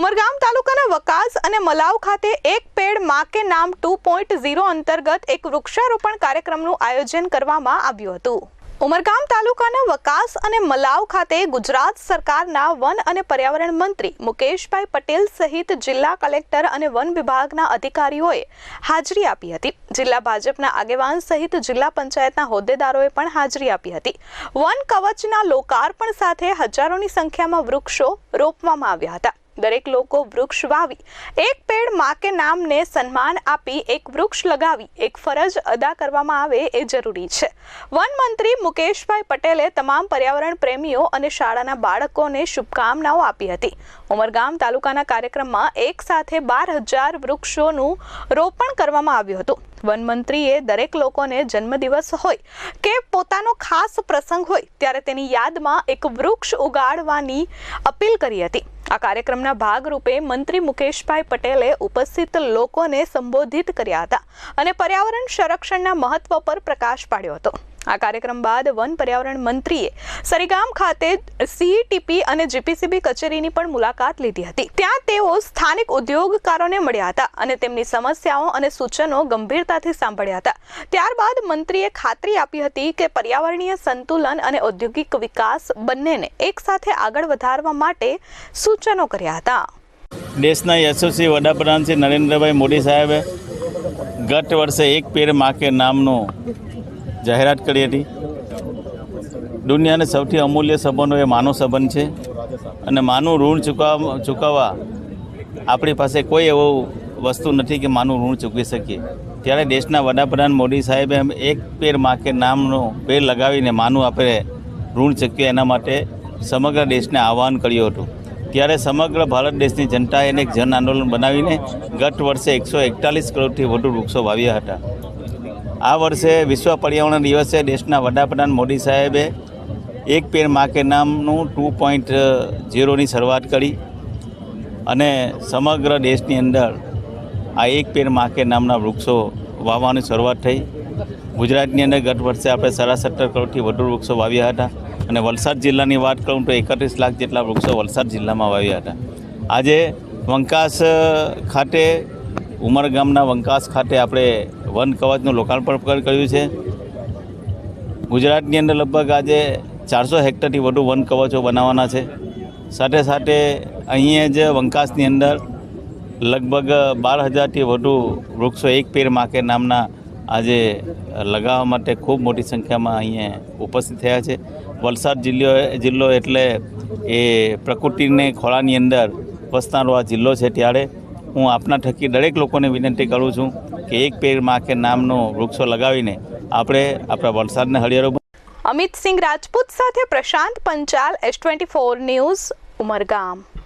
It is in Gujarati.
ઉમરગામ તાલુકાના વકાસ અને મલાવ ખાતે એક પેડ મા કે નામ ટુ પોઈન્ટ ઝીરો અંતર્ગત એક વૃક્ષારોપણ કાર્યક્રમનું આયોજન કરવામાં આવ્યું હતું. ઉમરગામ તાલુકાના વકાસ અને મલાવ ખાતે ગુજરાત સરકારના વન અને પર્યાવરણ મંત્રી મુકેશભાઈ પટેલ સહિત જિલ્લા કલેક્ટર અને વન વિભાગના અધિકારીઓએ હાજરી આપી હતી. જિલ્લા ભાજપના આગેવાન સહિત જિલ્લા પંચાયતના હોદ્દેદારોએ પણ હાજરી આપી હતી. વન કવચના લોકાર્પણ સાથે હજારોની સંખ્યામાં વૃક્ષો રોપવામાં આવ્યા હતા. દરેક લોકો વૃક્ષ વાવી, એક પેડ મા કે નામને સન્માન આપી, એક વૃક્ષ લગાવી, એક ફરજ અદા કરવામાં આવે એ જરૂરી છે. વન મંત્રી મુકેશભાઈ પટેલે તમામ પર્યાવરણ પ્રેમીઓ અને શાળાના બાળકોને શુભકામનાઓ આપી હતી. ઉમરગામ તાલુકાના કાર્યક્રમમાં એક સાથે બાર હજાર વૃક્ષોનું રોપણ કરવામાં આવ્યું હતું. વન મંત્રીએ દરેક લોકોને જન્મદિવસ હોય કે પોતાનો ખાસ પ્રસંગ હોય, ત્યારે તેની યાદમાં એક વૃક્ષ ઉગાડવાની અપીલ કરી હતી. આ કાર્યક્રમના ભાગરૂપે મંત્રી મુકેશભાઈ પટેલે ઉપસ્થિત લોકોને સંબોધિત કર્યા હતા અને પર્યાવરણ સંરક્ષણના મહત્વ પર પ્રકાશ પાડ્યો હતો. આ કાર્યક્રમ બાદ વન પર્યાવરણ મંત્રીએ સરીગામ ખાતે સીટીપી અને જીપીસીબી કચેરીની પણ મુલાકાત લીધી હતી. ત્યાં તેઓ સ્થાનિક ઉદ્યોગકારોને મળ્યા હતા અને તેમની સમસ્યાઓ અને સૂચનો ગંભીરતાથી સાંભળ્યા હતા. ત્યારબાદ મંત્રીએ ખાતરી આપી હતી કે પર્યાવરણીય સંતુલન અને ઔદ્યોગિક વિકાસ બંનેને એકસાથે આગળ વધારવા માટે સૂચનો કર્યા હતા. દેશના યશસ્વી વડાપ્રધાન શ્રી નરેન્દ્રભાઈ મોદી સાહેબે ગત વર્ષે એક પેર માકે નામનું જાહેરાત કરી હતી. દુનિયાને સૌથી અમૂલ્ય સંબંધો એ માનવ સંબંધ છે અને માનું ઋણ ચૂકવવા ચૂકવવા આપણી પાસે કોઈ એવો વસ્તુ નથી કે માનું ઋણ ચૂકવી શકીએ. ત્યારે દેશના વડાપ્રધાન મોદી સાહેબે એમ એક પેર માકે નામનો પેર લગાવીને માનું આપણે ઋણ ચૂકીએ એના માટે સમગ્ર દેશને આહ્વાન કર્યું હતું. ત્યારે સમગ્ર ભારત દેશની જનતાએ એક જન આંદોલન બનાવીને ગત વર્ષે એકસો એકતાલીસ કરોડથી વધુ વૃક્ષો વાવ્યા હતા. આ વર્ષે વિશ્વ પર્યાવરણ દિવસે દેશના વડાપ્રધાન મોદી સાહેબે એક પેરમાં કે નામનું ટુ પોઈન્ટ ઝીરોની શરૂઆત કરી અને સમગ્ર દેશની અંદર આ એક પેરમાં કે નામના વૃક્ષો વાવવાની શરૂઆત થઈ. ગુજરાતની અંદર ગત વર્ષે આપણે સાડા સત્તર કરોડથી વધુ વૃક્ષો વાવ્યા હતા અને વલસાડ જિલ્લાની વાત કરું તો એકત્રીસ લાખ જેટલા વૃક્ષો વલસાડ જિલ્લામાં વાવ્યા હતા. આજે વંકાસ ખાતે, ઉમર ગામના વંકાસ ખાતે આપણે વન કવચનું લોકાર્પણ પણ કર્યું છે. ગુજરાતની અંદર લગભગ આજે ચારસો હેક્ટરથી વધુ વન કવચો બનાવવાના છે. સાથે સાથે અહીંયા જ વંકાસની અંદર લગભગ બાર હજારથી વધુ વૃક્ષો એક પેર માકે નામના આજે લગાવવા માટે ખૂબ મોટી સંખ્યામાં અહીંયા ઉપસ્થિત થયા છે. વલસાડ જિલ્લો જિલ્લો એટલે એ પ્રકૃતિને ખોળાની અંદર વસનારો આ જિલ્લો છે ત્યારે. હું આપના થકી દરેક લોકોને વિનંતી કરું છું કે એક પેરમાં કે નામનો વૃક્ષો લગાવીને આપણે આપણા વલસાડને હરિયાળો અમિત સિંહ રાજપૂત સાથે Prashant Panchal S twenty four news, Umargam.